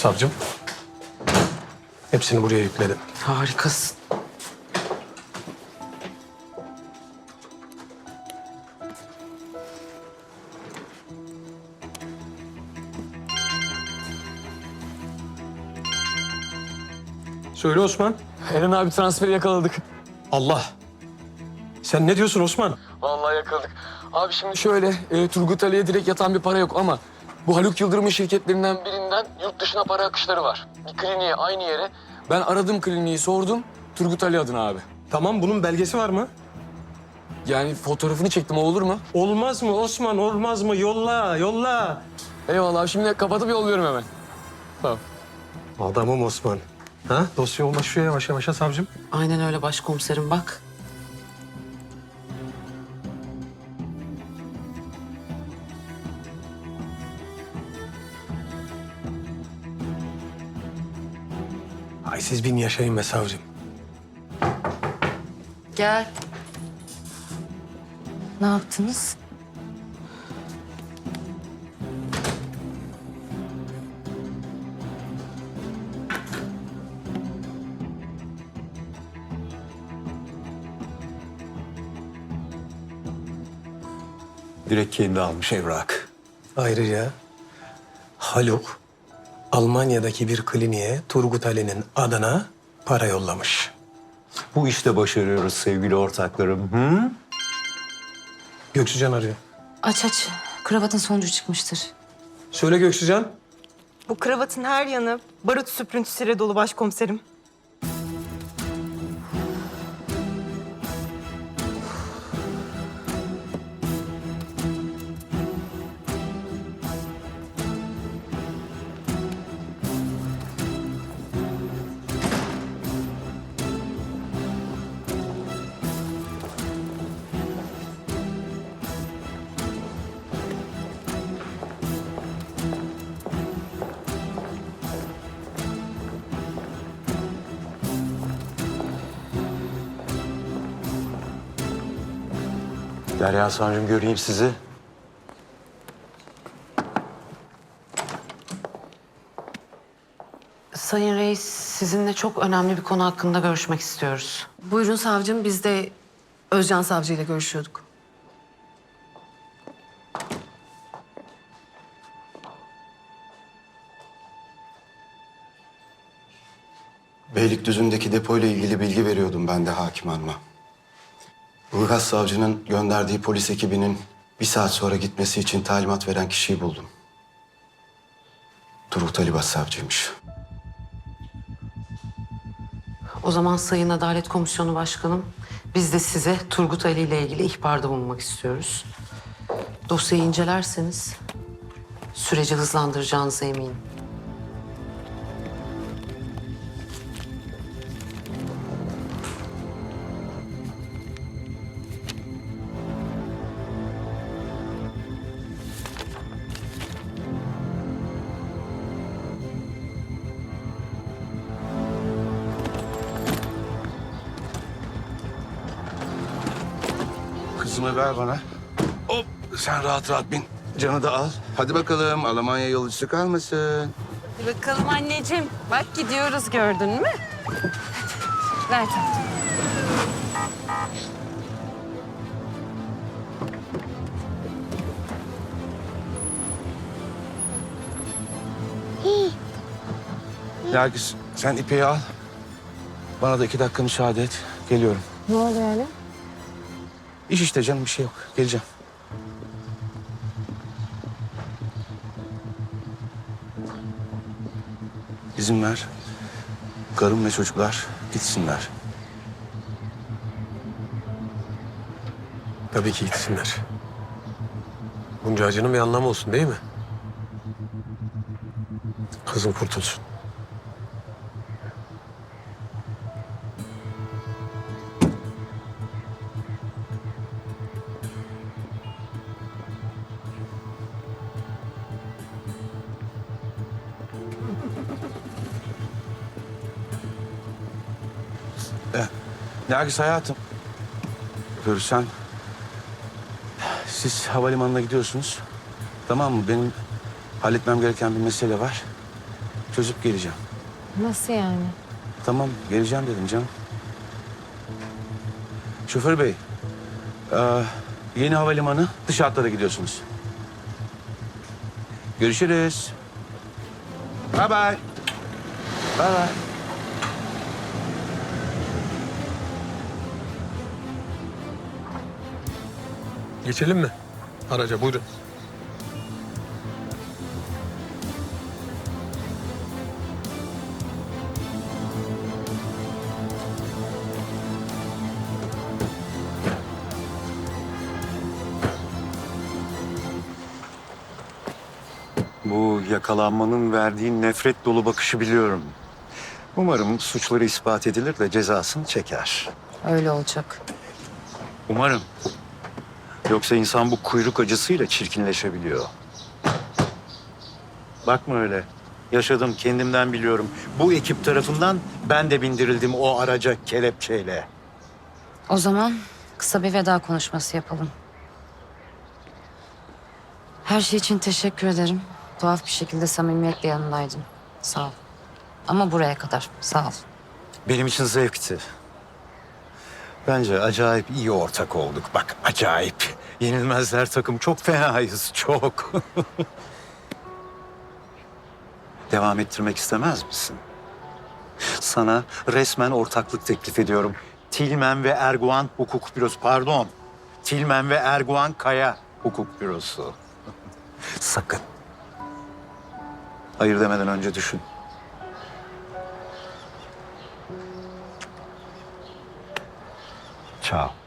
Savcım. Hepsini buraya yükledim. Harikasın. Söyle Osman. Eren abi transferi yakaladık. Allah. Sen ne diyorsun Osman? Vallahi yakaladık. Abi şimdi şöyle, e, Turgut Ali'ye direkt yatan bir para yok ama bu Haluk Yıldırım'ın şirketlerinden birinden yurt dışına para akışları var. Bir kliniğe, aynı yere. Ben aradım kliniği, sordum. Turgut Ali adına abi. Tamam bunun belgesi var mı? Yani fotoğrafını çektim, o olur mu? Olmaz mı Osman olmaz mı? Yolla yolla. Eyvallah şimdi kapatıp yolluyorum hemen. Tamam. Adamım Osman. Ha? Dosya ulaşıyor yavaş yavaş ha savcım. Aynen öyle başkomiserim bak. Ay siz bin yaşayın be savcım. Gel. Ne yaptınız? Direkt kendi almış evrak. Ayrıca Haluk Almanya'daki bir kliniğe Turgut Ali'nin adına para yollamış. Bu işte başarıyoruz sevgili ortaklarım. Hı? Göksucan arıyor. Aç aç. Kravatın sonucu çıkmıştır. Söyle Göksucan. Bu kravatın her yanı barut süprüntüsüyle dolu başkomiserim. Derya Savcım göreyim sizi. Sayın Reis sizinle çok önemli bir konu hakkında görüşmek istiyoruz. Buyurun savcım biz de Özcan Savcı ile görüşüyorduk. Beylikdüzü'ndeki depoyla ilgili bilgi veriyordum ben de hakim hanıma. Ilgaz savcının gönderdiği polis ekibinin bir saat sonra gitmesi için talimat veren kişiyi buldum. Turgut Ali savcıymış. O zaman Sayın Adalet Komisyonu Başkanım, biz de size Turgut Ali ile ilgili ihbarda bulunmak istiyoruz. Dosyayı incelerseniz süreci hızlandıracağınıza eminim. Kızımı ver bana. Hop sen rahat rahat bin. Canı da al. Hadi bakalım Almanya yolcusu kalmasın. Bakalım anneciğim. Bak gidiyoruz gördün mü? Ver tatlım. Nergis sen ipeyi al. Bana da iki dakika müsaade et. Geliyorum. Ne oldu yani? İş işte canım bir şey yok. Geleceğim. İzin ver. Karım ve çocuklar gitsinler. Tabii ki gitsinler. Bunca acının bir anlamı olsun değil mi? Kızım kurtulsun. Nergis hayatım. Görürsen siz havalimanına gidiyorsunuz. Tamam mı? Benim halletmem gereken bir mesele var. çözüp geleceğim. Nasıl yani? Tamam, geleceğim dedim canım. Şoför bey, yeni havalimanı dış hatlara gidiyorsunuz. Görüşürüz. Bye bye. Bye bye. Geçelim mi? Araca buyurun. Bu yakalanmanın verdiği nefret dolu bakışı biliyorum. Umarım suçları ispat edilir de cezasını çeker. Öyle olacak. Umarım. Yoksa insan bu kuyruk acısıyla çirkinleşebiliyor. Bakma öyle. Yaşadım, kendimden biliyorum. Bu ekip tarafından ben de bindirildim o araca kelepçeyle. O zaman kısa bir veda konuşması yapalım. Her şey için teşekkür ederim. Tuhaf bir şekilde samimiyetle yanındaydın. Sağ ol. Ama buraya kadar. Sağ ol. Benim için zevkti. Bence acayip iyi ortak olduk. Bak acayip. Yenilmezler takım çok fenayız çok. Devam ettirmek istemez misin? Sana resmen ortaklık teklif ediyorum. Tilmen ve Erguvan Hukuk Bürosu, pardon. Tilmen ve Erguvan Kaya Hukuk Bürosu. Sakın. Hayır demeden önce düşün. Ciao.